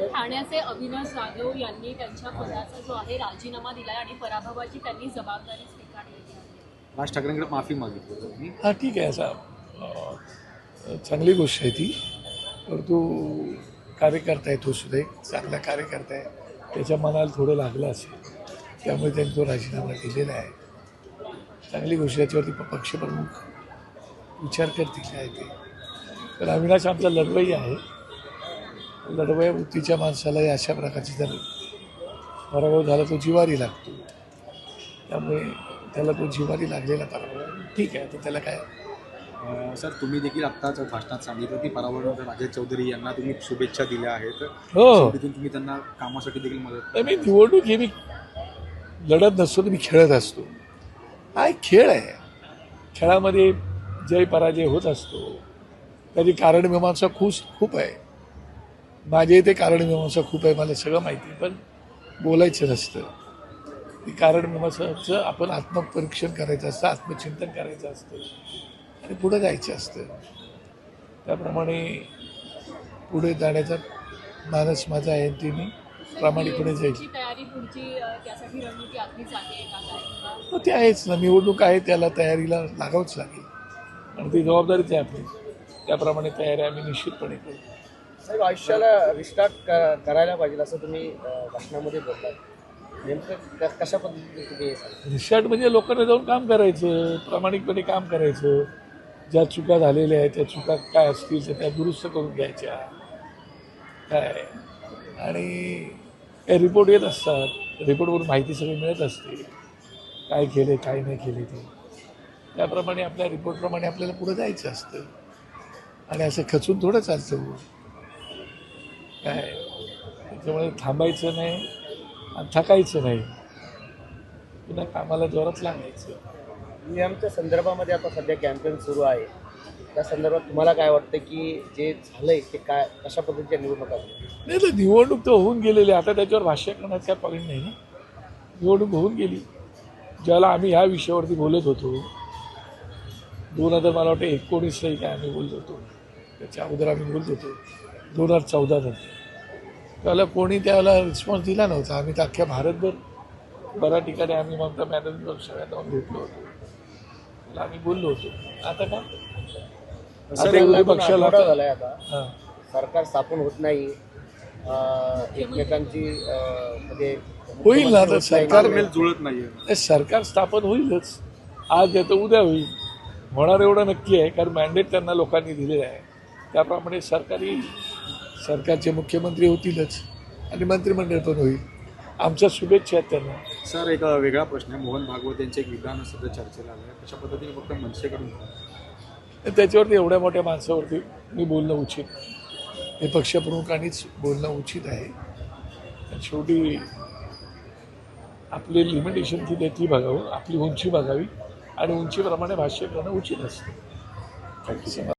तर ठाण्याचे अविनाश जाधव यांनी त्यांच्या पदाचा जो आहे राजीनामा दिलाय आणि पराभवाची त्यांनी जबाबदारी स्वीकारलेली आहे. राज ठाकरेंकडे माफी मागितली त्यांनी हा ठीक आहे असा अं, चांगली गोष्ट आहे ती. परंतु कार्यकर्ता आहे तो सुद्धा एक चांगला कार्यकर्ता आहे. त्याच्या मनाला थोडं लागलं असेल. त्यामुळे त्यांनी तो राजीनामा दिलेला आहे. चांगली गोष्ट आहे. याच्यावरती प- पक्षप्रमुख विचार करतील काय ते. पण अविनाश आमचा लढवई आहे. लढवया वृत्तीच्या माणसाला या अशा प्रकारची जर पराभव झाला तो जिवारी लागतो. त्यामुळे त्याला तो जिवारी लागलेला पराभव. ठीक आहे तर त्याला काय? सर तुम्ही देखील आत्ताच भाषणात सांगितलं की पराभवानंतर राजेश चौधरी यांना तुम्ही शुभेच्छा दिल्या आहेत. हो. तिथून तुम्ही त्यांना कामासाठी देखील मदत मी निवडणूक हे मी लढत नसतो तर मी खेळत असतो. हा एक खेळ आहे. खेळामध्ये जय पराजय होत असतो. कधी कारणमीमांसा खूप खूप आहे. माझे इथे कारणमीमांसा खूप आहे मला सगळं माहिती आहे पण बोलायचं नसतं. ती कारणमीमांसाचं आपण आत्मपरीक्षण करायचं असतं आत्मचिंतन करायचं असतं आणि पुढं जायचं असतं. त्याप्रमाणे पुढे जाण्याचा मानस माझा आहे ते मी प्रामाणिकपणे जाईल. का मग ते आहेच ना निवडणूक आहे त्याला तयारीला लागावंच लागेल. आणि ती जबाबदारीच आहे आपली. त्याप्रमाणे तयारी आम्ही निश्चितपणे करू. साहेब आयुष्याला रिस्टार्ट करायला पाहिजे असं तुम्ही भाषणामध्ये बोललात. नेमकं कशा पद्धतीने तुम्ही म्हणजे लोकांना जाऊन काम करायचं प्रामाणिकपणे काम करायचं. ज्या चुका झालेल्या आहेत त्या चुका काय असतील तर त्या दुरुस्त करून घ्यायच्या. काय? आणि रिपोर्ट येत असतात. रिपोर्टवरून माहिती सगळी मिळत असते. काय केले काय नाही केले ते. त्याप्रमाणे आपल्या रिपोर्टप्रमाणे आपल्याला पुढं जायचं असतं. आणि असं खचून थोडं चालतं. काय? त्याच्यामुळे थांबायचं नाही आणि थकायचं नाही. पुन्हा कामाला जोरात लागायचं. नियमच्या संदर्भामध्ये आता सध्या कॅम्पेन सुरू आहे. त्या संदर्भात तुम्हाला काय वाटतं की जे झालंय ते काय कशा पद्धतीच्या निवडणुका? नाही तर निवडणूक तर होऊन गेलेली. आता त्याच्यावर भाष्य करण्याचं काय पॉईंट नाही ना. निवडणूक होऊन गेली. ज्याला आम्ही ह्या विषयावरती बोलत होतो. दोन हजार मला वाटतं एकोणीसलाही काय आम्ही बोलत होतो. त्याच्या अगोदर आम्ही बोलत होतो. दोन हजार चौदा नंतर त्याला कोणी त्याला रिस्पॉन्स दिला नव्हता. आम्ही तर अख्ख्या भारतभर बऱ्याच ठिकाणी आम्ही ममता मॅनेजमेंट सगळ्यांना जाऊन भेटलो होतो. त्याला आम्ही बोललो होतो. आता लागून पक्षाला झालाय आता. सरकार स्थापन होत नाही. एकमेकांची म्हणजे होईल ना सरकार नाही. जुळत नाहीये. हे सरकार स्थापन होईलच. आज येतं उद्या होईल. होणार एवढं नक्की आहे कारण मॅन्डेट त्यांना लोकांनी दिलेलं आहे. त्याप्रमाणे सरकारी सरकारचे मुख्यमंत्री होतीलच आणि मंत्रिमंडळ पण होईल. आमच्या शुभेच्छा आहेत त्यांना. सर एक वेगळा प्रश्न आहे. मोहन भागवत यांचे एक विधान सध्या चर्चेला आलं आहे. कशा पद्धतीने फक्त मनसेकडून त्याच्यावरती एवढ्या मोठ्या माणसावरती मी बोलणं उचित. हे पक्षप्रमुखांनीच बोलणं उचित आहे. शेवटी आपली लिमिटेशन किती आहे ती बघावं. आपली उंची बघावी. आणि उंचीप्रमाणे भाष्य करणं उचित असतं.